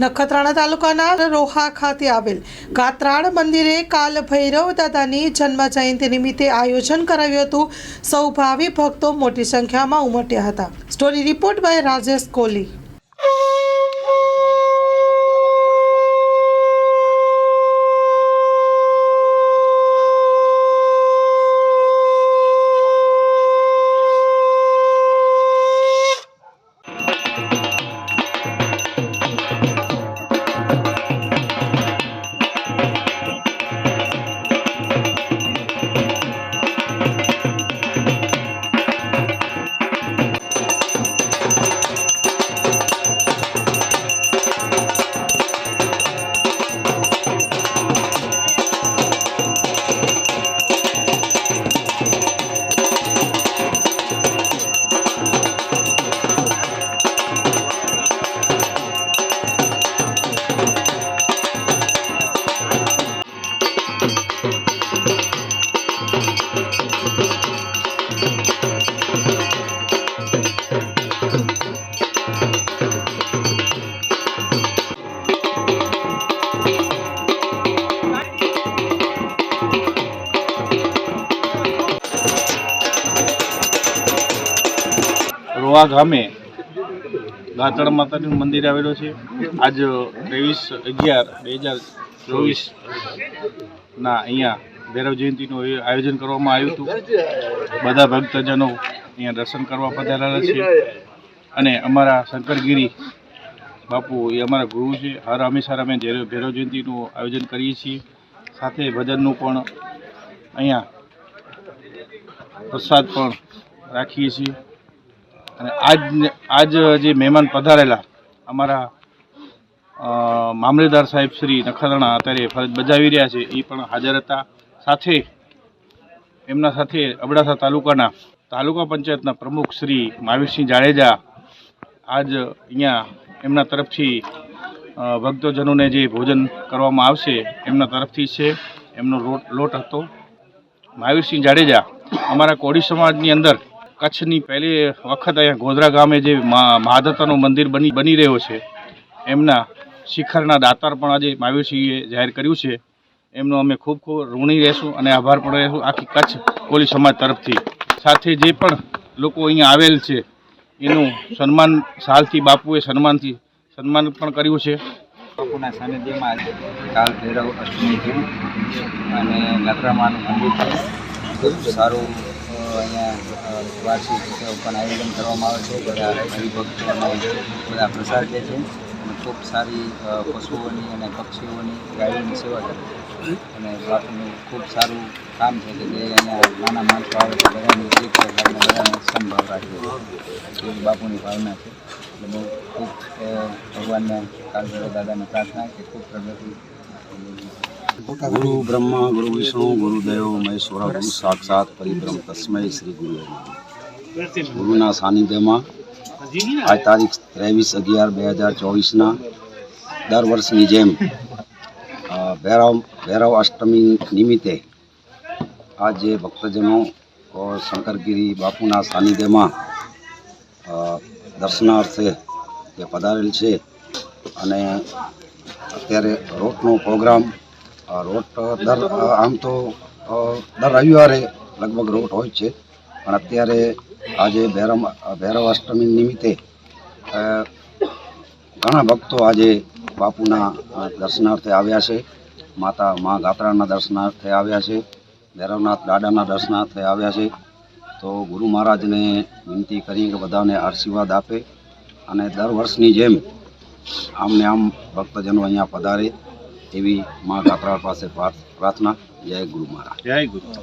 નખત્રાણા તાલુકાના રોહા ખાતે આવેલ ગાત્રાળ મંદિરે કાલ ભૈરવ દાદાની જન્મ જયંતિ નિમિત્તે આયોજન કરાયું હતું. સૌ ભાવિ ભક્તો મોટી સંખ્યામાં ઉમટ્યા હતા. Story report by Rajesh Kohli Rova ગામે ગાતળ માતાનું મંદિર આવેલું છે. આજ ત્રેવીસ અગિયાર બે હજાર ચોવીસ, ના, અહીંયા ભૈરવ જયંતિનું આયોજન કરવામાં આવ્યું હતું. બધા ભક્તજનો અહીંયા દર્શન કરવા પધારેલા છે. અને અમારા શંકરગીરી બાપુ એ અમારા ગુરુ છે. હર હંમેશા અમે ભૈરવ જયંતિનું આયોજન કરીએ છીએ. સાથે ભજનનું પણ અહીંયા પ્રસાદ પણ રાખીએ છીએ. અને આજ આજ જે મહેમાન પધારેલા, અમારા મામલેદાર સાહેબ શ્રી નખત્રાણા અત્યારે ફરજ બજાવી રહ્યા છે, એ પણ હાજર હતા. સાથે એમના સાથે અબડાસા તાલુકાના તાલુકા પંચાયતના પ્રમુખ શ્રી મહાવીરસિંહ જાડેજા આજ અહીંયા એમના તરફથી ભક્તજનોને જે ભોજન કરવામાં આવશે એમના તરફથી છે, એમનો લોટ લોટ હતો. મહાવીરસિંહ જાડેજા અમારા કોળી સમાજની અંદર કચ્છની પહેલી વખત અહીંયા ગોધરા ગામે જે મહાદત્તાનું મંદિર બની બની રહ્યો છે, એમના શિખરના દાતાર પણ આજે મહાવીરસિંહે જાહેર કર્યું છે. એમનો અમે ખૂબ ખૂબ ઋણી રહેશું અને આભાર પણ રહેશું આખી કચ્છ કોળી સમાજ તરફથી. સાથે જે પણ લોકો અહીંયા આવેલ છે, એનું સન્માન સાલથી બાપુએ સન્માનથી સન્માન પણ કર્યું છે. બાપુના સાનિધ્યમાં કાલ ભૈરવ અષ્ટમી છે અને ગાત્રામાનું મંદિર છે. સારું અહીંયા વાર્ષિક પણ આયોજન કરવામાં આવે છે. બધા હરિભક્તોને બધા પ્રસાર છે. અને ખૂબ સારી પશુઓની અને પક્ષીઓની ગાયોની સેવા કરે. અને બાપનું ખૂબ સારું કામ છે કે જે અહીંયા નાના માણસો આવે છે, બધાની રાખીને બધાને સંભાળ રાખે છે. એવી બાપુની ભાવના છે. એટલે બહુ ખૂબ ભગવાનને કાલભૈરવ દાદાને પ્રાર્થના કે ખૂબ પ્રગતિ. ગુરુ બ્રહ્મા, ગુરુ વિષ્ણુ, ગુરુદેવ, મહેશ્વર, ગુરુ સાક્ષાત પરિબ્રહ્મ તસ્મય શ્રી ગુરુ ગુરુના સાનિધ્યમાં આજ તારીખ ત્રેવીસ અગિયાર બે હજાર ચોવીસના દર વર્ષની જેમ ભૈરવ ભૈરવ અષ્ટમી નિમિત્તે આજે ભક્તજનો શંકરગીરી બાપુના સાનિધ્યમાં દર્શનાર્થે જે પધારેલ છે અને અત્યારે રોટનો પ્રોગ્રામ રોટ દર આમ તો દર રવિવારે લગભગ રોટ હોય છે. પણ અત્યારે આજે ભૈરવ અષ્ટમી નિમિત્તે ઘણા ભક્તો આજે બાપુના દર્શનાર્થે આવ્યા છે, માતા મા ગાત્રાના દર્શનાર્થે આવ્યા છે, ભૈરવનાથ દાદાના દર્શનાર્થે આવ્યા છે. તો ગુરુ મહારાજને વિનંતી કરી કે બધાને આશીર્વાદ આપે અને દર વર્ષની જેમ આમને આમ ભક્તજનો અહીંયા પધારે એવી મા ગાત્રા પાસે પ્રાર્થના જય ગુરુ મહારાજ. જય ગુરુ.